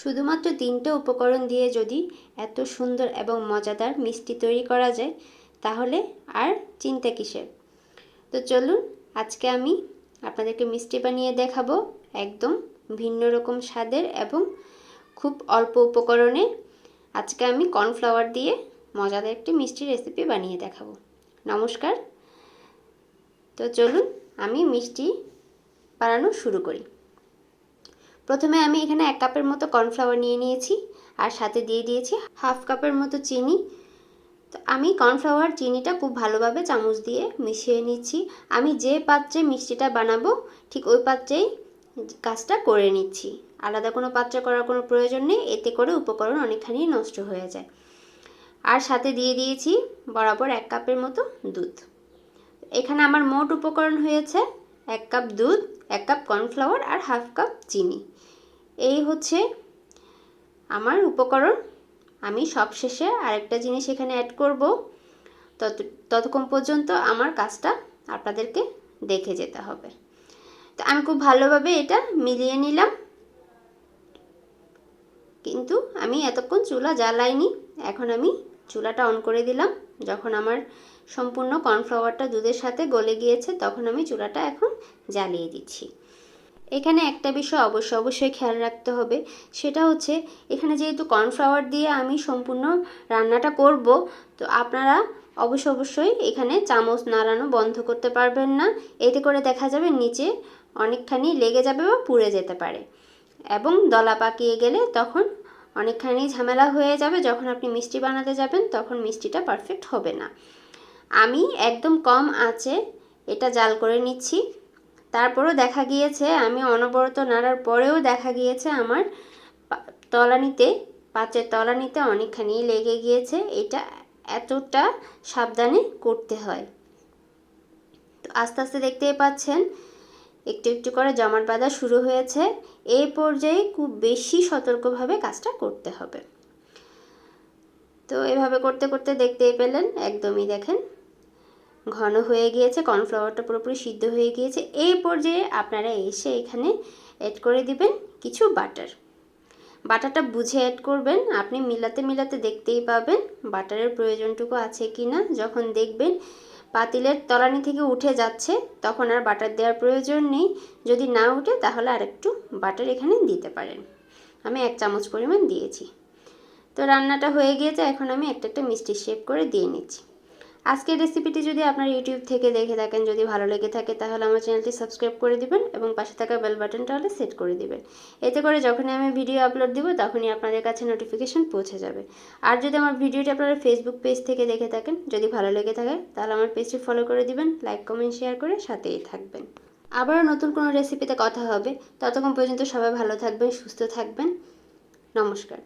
শুধুমাত্র তিনটে উপকরণ দিয়ে যদি এত সুন্দর এবং মজাদার মিষ্টি তৈরি করা যায়, তাহলে আর চিন্তা কিসের? তো চলুন, আজকে আমি আপনাদেরকে মিষ্টি বানিয়ে দেখাবো একদম ভিন্ন রকম স্বাদের এবং খুব অল্প উপকরণে। আজকে আমি কর্নফ্লাওয়ার দিয়ে মজাদার একটি মিষ্টি রেসিপি বানিয়ে দেখাবো। নমস্কার। তো চলুন, আমি মিষ্টি বানানো শুরু করি। প্রথমে আমি এখানে এক কাপের মতো কর্নফ্লাওয়ার নিয়ে নিয়েছি, আর সাথে দিয়ে দিয়েছি হাফ কাপের মতো চিনি। তো আমি কর্নফ্লাওয়ার চিনিটা খুব ভালোভাবে চামচ দিয়ে মিশিয়ে নিচ্ছি। আমি যে পাত্রে মিষ্টিটা বানাবো, ঠিক ওই পাত্রেই কাজটা করে নিচ্ছি। আলাদা কোনো পাত্রে করার কোনো প্রয়োজন নেই, এতে করে উপকরণ অনেকখানি নষ্ট হয়ে যায়। আর সাথে দিয়ে দিয়েছি বরাবর এক কাপের মতো দুধ। এখানে আমার মোট উপকরণ হয়েছে এক কাপ দুধ, এক কাপ কর্নফ্লাওয়ার আর হাফ কাপ চিনি। এই হচ্ছে আমার উপকরণ। আমি সবশেষে আরেকটা জিনিস এখানে অ্যাড করব। তত, ততক্ষণ পর্যন্ত আমার কাজটা আপনাদেরকে দেখে যেতে হবে। তো আমি খুব ভালোভাবে এটা মিলিয়ে নিলাম। কিন্তু আমি এতক্ষণ চুলা জ্বালাইনি, এখন আমি চুলাটা অন করে দিলাম। যখন আমার সম্পূর্ণ কর্নফ্লাওয়ারটা দুধের সাথে গলে গিয়েছে, তখন আমি চুলাটা এখন জ্বালিয়ে দিচ্ছি। এখানে একটা বিষয় অবশ্যই অবশ্যই খেয়াল রাখতে হবে, সেটা হচ্ছে এখানে যেহেতু কর্নফ্লাওয়ার দিয়ে আমি সম্পূর্ণ রান্নাটা করব, তো আপনারা অবশ্য অবশ্যই এখানে চামচ নাড়ানো বন্ধ করতে পারবেন না। এতে করে দেখা যাবে নিচে অনেকখানি লেগে যাবে বা পুড়ে যেতে পারে। এবং দলা পাকিয়ে গেলে তখন অনেকখানি ঝামেলা হয়ে যাবে। যখন আপনি মিষ্টি বানাতে যাবেন, তখন মিষ্টিটা পারফেক্ট হবে না। আমি একদম কম আঁচে এটা জাল করে নিচ্ছি। তারপরেও দেখা গিয়েছে, আমি অনবরত নাড়ার পরেও দেখা গিয়েছে আমার তলানিতে পাঁচের তলানিতে অনেকখানি লেগে গিয়েছে। এটা এতটা সাবধানে করতে হয়। তো আস্তে আস্তে দেখতেই পাচ্ছেন একটু একটু করে জমাট বাঁধা শুরু হয়েছে। এই পর্যায়ে খুব বেশি সতর্কভাবে কাজটা করতে হবে। তো এভাবে করতে করতে দেখতেই পেলেন, একদমই দেখেন, ঘন হয়ে গিয়েছে, কর্নফ্লাওয়ারটা পুরোপুরি সিদ্ধ হয়ে গিয়েছে। এই পর্যায়ে আপনারা এসে এখানে অ্যাড করে দিবেন কিছু বাটার। বাটারটা বুঝে অ্যাড করবেন, আপনি মিলাতে মিলাতে দেখতেই পাবেন বাটারের প্রয়োজনটুকু আছে কি না যখন দেখবেন পাতিলের তলানি থেকে উঠে যাচ্ছে, তখন আর বাটার দেওয়ার প্রয়োজন নেই। যদি না উঠে, তাহলে আর একটু বাটার এখানে দিতে পারেন। আমি এক চামচ পরিমাণ দিয়েছি। তো রান্নাটা হয়ে গিয়েছে, এখন আমি একটা একটা মিষ্টি শেপ করে দিয়ে নিচ্ছি। আজকের রেসিপিটি যদি আপনার ইউটিউব থেকে দেখে থাকেন, যদি ভালো লেগে থাকে, তাহলে আমার চ্যানেলটি সাবস্ক্রাইব করে দিবেন এবং পাশে থাকা বেল বাটনটা হলে সেট করে দিবেন। এতে করে যখনই আমি ভিডিও আপলোড দিব, তখনই আপনাদের কাছে নোটিফিকেশন পৌঁছে যাবে। আর যদি আমার ভিডিওটি আপনারা ফেসবুক পেজ থেকে দেখে থাকেন, যদি ভালো লেগে থাকে, তাহলে আমার পেজটি ফলো করে দিবেন লাইক কমেন্ট শেয়ার করে সাথেই থাকবেন। আবারও নতুন কোনো রেসিপিতে কথা হবে। ততক্ষণ পর্যন্ত সবাই ভালো থাকবেন, সুস্থ থাকবেন। নমস্কার।